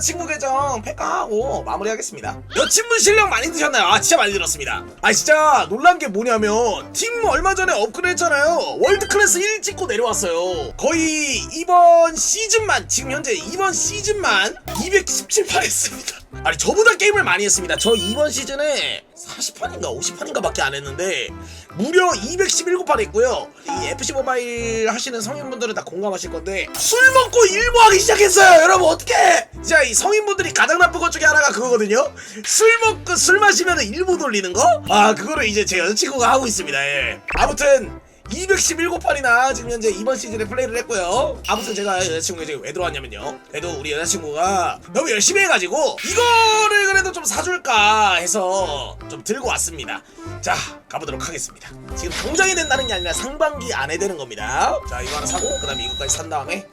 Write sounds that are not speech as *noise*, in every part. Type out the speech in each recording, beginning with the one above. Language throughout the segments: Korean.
여자친구 계정 팩강하고 마무리하겠습니다. 여친분 실력 많이 드셨나요? 아 진짜 많이 들었습니다. 아 진짜 놀란 게 뭐냐면 팀 얼마 전에 업그레이드 했잖아요. 월드 클래스 1 찍고 내려왔어요. 거의 이번 시즌만 지금 현재 이번 시즌만 217판 했습니다. 아니 저보다 게임을 많이 했습니다. 저 이번 시즌에 40판인가 50판인가 밖에 안 했는데 무려 217판 했고요. 이 FC 모바일 하시는 성인분들은 다 공감하실 건데 술 먹고 일모하기 시작했어요. 여러분 어떻게? 진짜 이 성인분들이 가장 나쁜 것 중에 하나가 그거거든요. 술 먹고 술 마시면 일모 돌리는 거? 아 그거를 이제 제 여자친구가 하고 있습니다. 예. 아무튼 217판이나 지금 현재 이번 시즌에 플레이를 했고요. 아무튼 제가 여자친구가 이제 왜 들어왔냐면요. 그래도 우리 여자친구가 너무 열심히 해가지고 이거를 그래도 좀 사줄까 해서 좀 들고 왔습니다. 자, 가보도록 하겠습니다. 지금 당장에 된다는 게 아니라 상반기 안에 되는 겁니다. 자, 이거 하나 사고 그 다음에 이거까지 산 다음에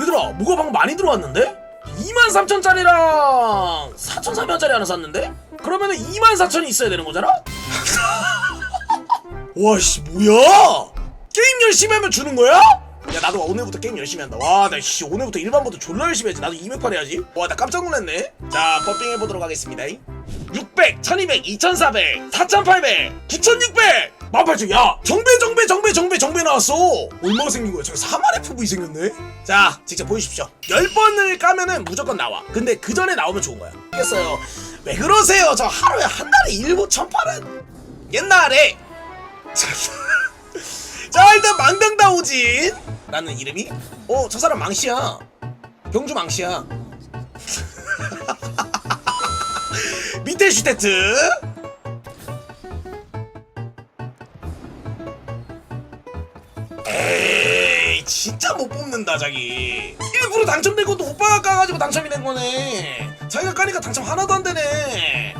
얘들아, 뭐가 방금 많이 들어왔는데? 23,000짜리랑 4,300원짜리 하나 샀는데? 그러면은 24,000이 있어야 되는 거잖아? *laughs* 와씨 뭐야? 게임 열심히 하면 주는 거야? 야 나도 오늘부터 게임 열심히 한다 와나씨 오늘부터 일반부터 졸라 열심히 해야지 나도 200판 해야지 와 나 깜짝 놀랐네 자 버핑 해보도록 하겠습니다 600, 1200, 2400, 4800, 9600 18,000야 정배 정배 정배 정배 정배 나왔어. 얼마가 생긴 거야? 저기 3만 FV 생겼네. 자 직접 보여주십시오. 10번을 까면은 무조건 나와. 근데 그 전에 나오면 좋은 거야. 알겠어요. 왜 그러세요? 저 하루에 한 달에 일곱 천판은 옛날에. 자 *laughs* 일단 망당다오진. 라는 이름이? 어 저 사람 망씨야. 경주 망씨야. *laughs* 밑에 슈테트 못 뽑는다 자기 일부러 당첨된 것도 오빠가 까가지고 당첨이 된 거네 자기가 까니까 당첨 하나도 안 되네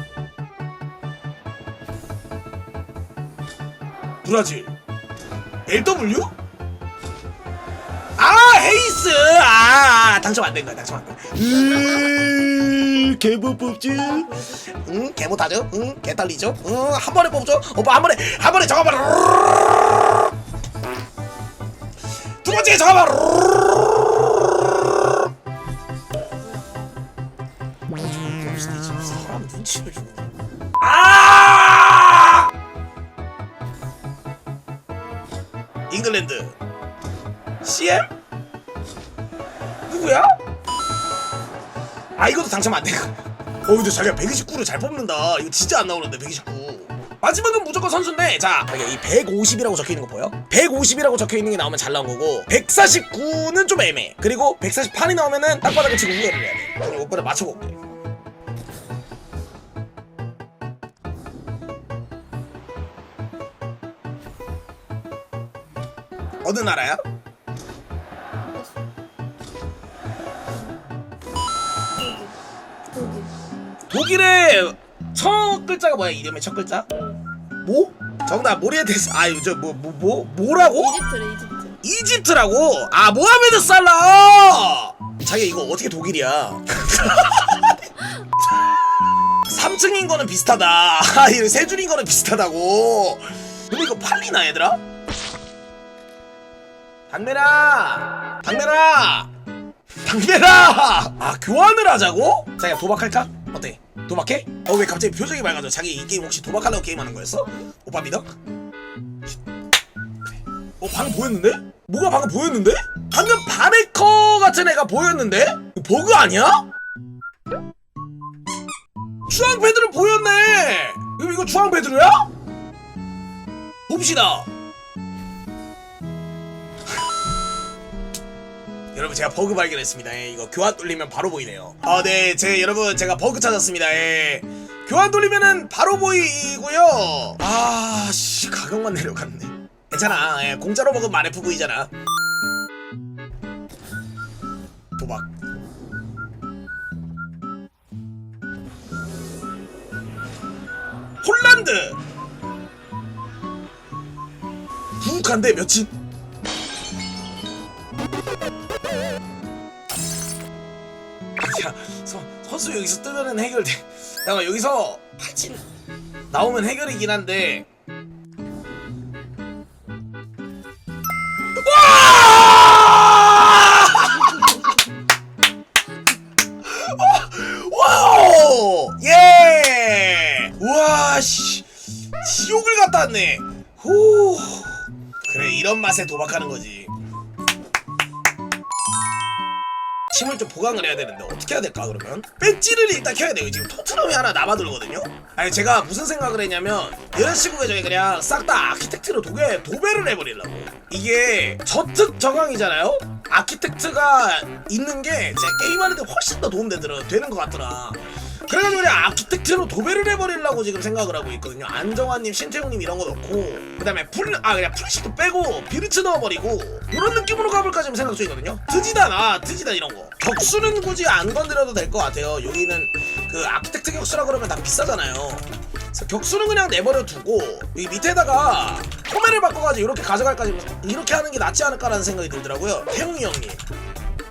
브라질 LW? 아 헤이스 아 아, 당첨 안 된 거야 당첨 안 된. 음 개못 뽑지. 응 개 못 하죠. 응 개 딸리죠. 응한 번에 뽑죠. 오빠 한 번에 한 번에 저거 봐. 두 저거 봐. 사람 눈치를 주고. 아! 잉글랜드 CM? 누구야? 아 이것도 당첨 안된 거야 어 근데 자기가 129를 잘 뽑는다 이거 진짜 안 나오는데 129 마지막은 무조건 선수인데 자 자기가 이 150이라고 적혀있는 거 보여? 150이라고 적혀있는 게 나오면 잘 나온 거고 149는 좀 애매해 그리고 148이 나오면은 땅바닥을 치고 우회를 해야 돼 그럼 오빠를 맞춰볼게 어느 나라야? 독일의 첫 글자가 뭐야? 이름의 첫 글자? 뭐? 정답 모리에테스 아유 저뭐 뭐 뭐 뭐라고? 이집트래 이집트 이집트라고? 아 모하메드 살라 자기 이거 어떻게 독일이야 *laughs* 3층인 거는 비슷하다 *laughs* 세 줄인 거는 비슷하다고 근데 이거 팔리나 얘들아? 당면아 당면아 당면아 아 교환을 하자고? 자기가 도박할까? 어때? 도박해? 어 왜 갑자기 표정이 맑아져 자기 이 게임 혹시 도박하려고 게임하는 거였어? 오빠 믿어? 어 방금 보였는데? 뭐가 방금 보였는데? 방금 바네커 같은 애가 보였는데? 이거 버그 아니야? 주황 베드로 보였네 이거 이거 주황 베드로야? 봅시다 여러분 제가 버그 발견했습니다. 예, 이거 교환 돌리면 바로 보이네요. 아, 네, 제 여러분 제가 버그 찾았습니다. 예. 교환 돌리면은 바로 보이고요. 아, 씨 가격만 내려갔네. 괜찮아. 예, 공짜로 먹으면 만 FV잖아. 도박. 홀란드. 부욱한데 며칠? 야, 서, 선수 여기서 뜨면은 해결돼 잠깐 여기서 팔찌 나오면 해결이긴 한데 와우! 예! 우와, 씨. 지옥을 갔다 왔네. 후. 그래, 이런 맛에 도박하는 거지. 침을 좀 보강을 해야 되는데 어떻게 해야 될까 그러면? 배지를 일단 켜야 돼요 지금 토트넘이 하나 남아돌거든요 아니 제가 무슨 생각을 했냐면 여자친구 계정에 그냥 싹 다 아키텍트로 도배, 도배를 해버리려고 이게 저특 저강이잖아요? 아키텍트가 있는 게 제가 게임하는데 훨씬 더 도움되더라 되는 것 같더라 그래가지고 그냥 아키텍트로 도배를 해버리려고 지금 생각을 하고 있거든요. 안정환님, 신태웅님 이런 거 넣고 그 다음에 풀, 아 그냥 프리시도 빼고 비르츠 넣어버리고 이런 느낌으로 가볼까 지금 생각 중이거든요. 트지단 아 트지단 이런 거. 격수는 굳이 안 건드려도 될 것 같아요. 여기는 그 아키텍트 격수라 그러면 다 비싸잖아요. 그래서 격수는 그냥 내버려 두고 이 밑에다가 포맷을 바꿔가지고 이렇게 가져갈까 지금 이렇게 하는 게 낫지 않을까라는 생각이 들더라고요. 태웅이 형님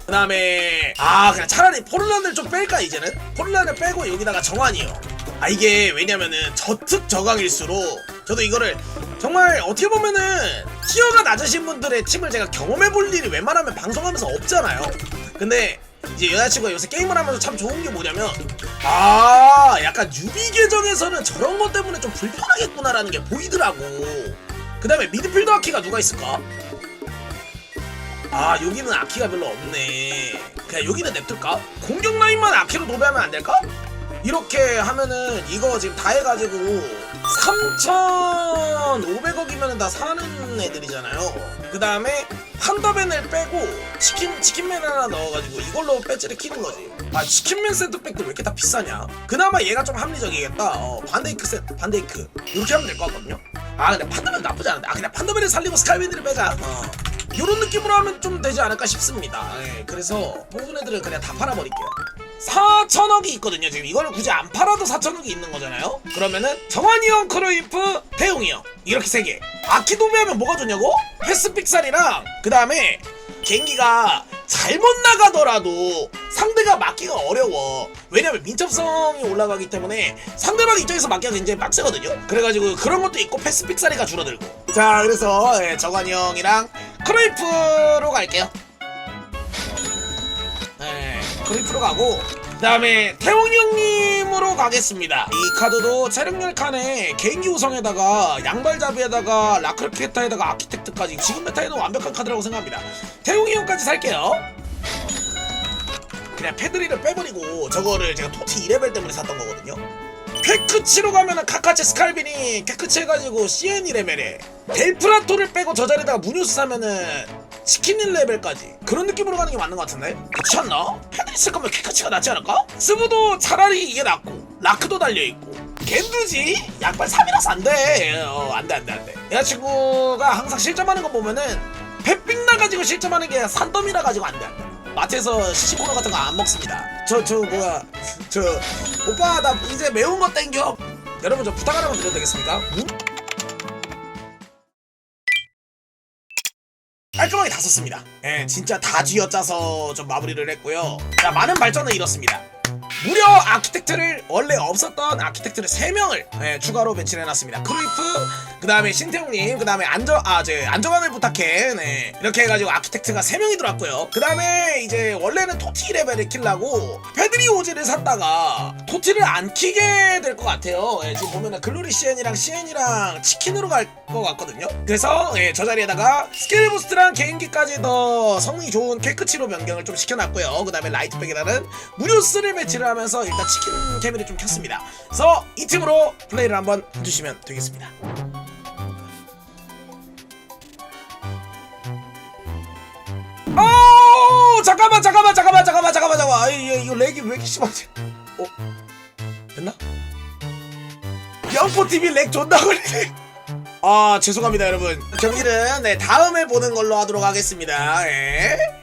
그 다음에 아 그냥 차라리 포르란을 좀 뺄까 이제는? 포르란을 빼고 여기다가 정환이요. 아 이게 왜냐면은 저특 저강일수록 저도 이거를 정말 어떻게 보면은 티어가 낮으신 분들의 팀을 제가 경험해 볼 일이 웬만하면 방송하면서 없잖아요. 근데 이제 여자친구가 요새 게임을 하면서 참 좋은 게 뭐냐면 아 약간 유비 계정에서는 저런 것 때문에 좀 불편하겠구나라는 게 보이더라고. 그 다음에 미드필더 아키가 누가 있을까? 아 여기는 아키가 별로 없네. 그냥 여기는 냅둘까? 공격 라인만 아키로 도배하면 안 될까? 이렇게 하면은 이거 지금 다 해가지고 3,500억이면 다 사는 애들이잖아요. 그 다음에 판더벤을 빼고 치킨, 치킨맨 하나 넣어가지고 이걸로 배지를 키는 거지. 아 치킨맨 세트백들 왜 이렇게 다 비싸냐? 그나마 얘가 좀 합리적이겠다. 어, 반데이크 세트 반데이크. 이렇게 하면 될 것 같거든요. 아 근데 판더벤 나쁘지 않은데. 아 그냥 판더벤을 살리고 스카이밴드를 빼자. 어. 이런 느낌으로 하면 좀 되지 않을까 싶습니다. 예, 그래서 뽑은 애들을 그냥 다 팔아버릴게요. 4천억이 있거든요. 지금 이거를 굳이 안 팔아도 4천억이 있는 거잖아요. 그러면은 정환이 형, 크로이프, 태용이 형 이렇게 세 개. 아키도미 하면 뭐가 좋냐고? 패스픽살이랑 그 다음에 개인기가 잘못 나가더라도 상대가 막기가 어려워. 왜냐면 민첩성이 올라가기 때문에 상대방 입장에서 막기가 굉장히 빡세거든요. 그래가지고 그런 것도 있고 패스 픽사리가 줄어들고. 자, 그래서 예, 정환이 형이랑 크로이프로 갈게요. 네, 크로이프로 가고 그 다음에 태웅이 형님으로 가겠습니다. 이 카드도 체력열 칸에 개인기 우성에다가 양발잡이에다가 라크레피에타에다가 아키텍트까지 지금 메타에는 완벽한 카드라고 생각합니다. 태웅이 형까지 살게요. 그냥 패드리를 빼버리고 저거를 제가 토티 2레벨 때문에 샀던 거거든요. 퀘크치로 가면은 카카체 스칼빈이 퀘크치 해가지고 CN 2레벨에 델프라토를 빼고 저 자리에다가 무뉴스 사면은 치킨 1레벨까지 그런 느낌으로 가는 게 맞는 것 같은데? 않나? 패드리 쓸 거면 퀘크치가 낫지 않을까? 스브도 차라리 이게 낫고 라크도 달려있고 겐두지 약발 3이라서 안 돼 어 안 돼 안 돼 안 돼 여자친구가 항상 실점하는 거 보면은 펫빙 나 가지고 실점하는 게 산더미라 가지고 안 돼 안 돼 마트에서 시시코너 같은 거 안 먹습니다. 저 저 뭐야 저 오빠 나 이제 매운 거 땡겨. 여러분 저 부탁 하나만 드려도 되겠습니까? 응? 깔끔하게 다 썼습니다. 예, 진짜 다 쥐어짜서 좀 마무리를 했고요. 자, 많은 발전은 이렇습니다. 무려 아키텍트를 원래 없었던 아키텍트를 3명을 예, 추가로 배치를 해놨습니다. 크루이프, 그 다음에 신태웅님, 그 다음에 안정, 아, 제 안정환을 부탁해. 네. 이렇게 해가지고 아키텍트가 3명이 들어왔고요. 그 다음에 이제 원래는 토티 레벨을 키려고 패드리 오지를 샀다가 토티를 안 키게 될 것 같아요. 예, 지금 보면은 글로리 CN이랑 CN이랑 치킨으로 갈 것 같거든요. 그래서 예, 저 자리에다가 스킬 부스트랑 개인기까지 더 성능이 좋은 퀘크치로 변경을 좀 시켜놨고요. 그 다음에 라이트백에다는 무료스를 배치를 하면서 일단 치킨 케미를 좀 켰습니다. 그래서 이 팀으로 플레이를 한번 해주시면 되겠습니다. 어 잠깐만 잠깐만 잠깐만 잠깐만 잠깐만 잠깐만 아, 이거, 이거 렉이 왜 이렇게 심하지? 어 됐나? 영포 TV 렉 존나 걸리네. 아 죄송합니다 여러분 경기는 네 다음에 보는 걸로 하도록 하겠습니다. 예.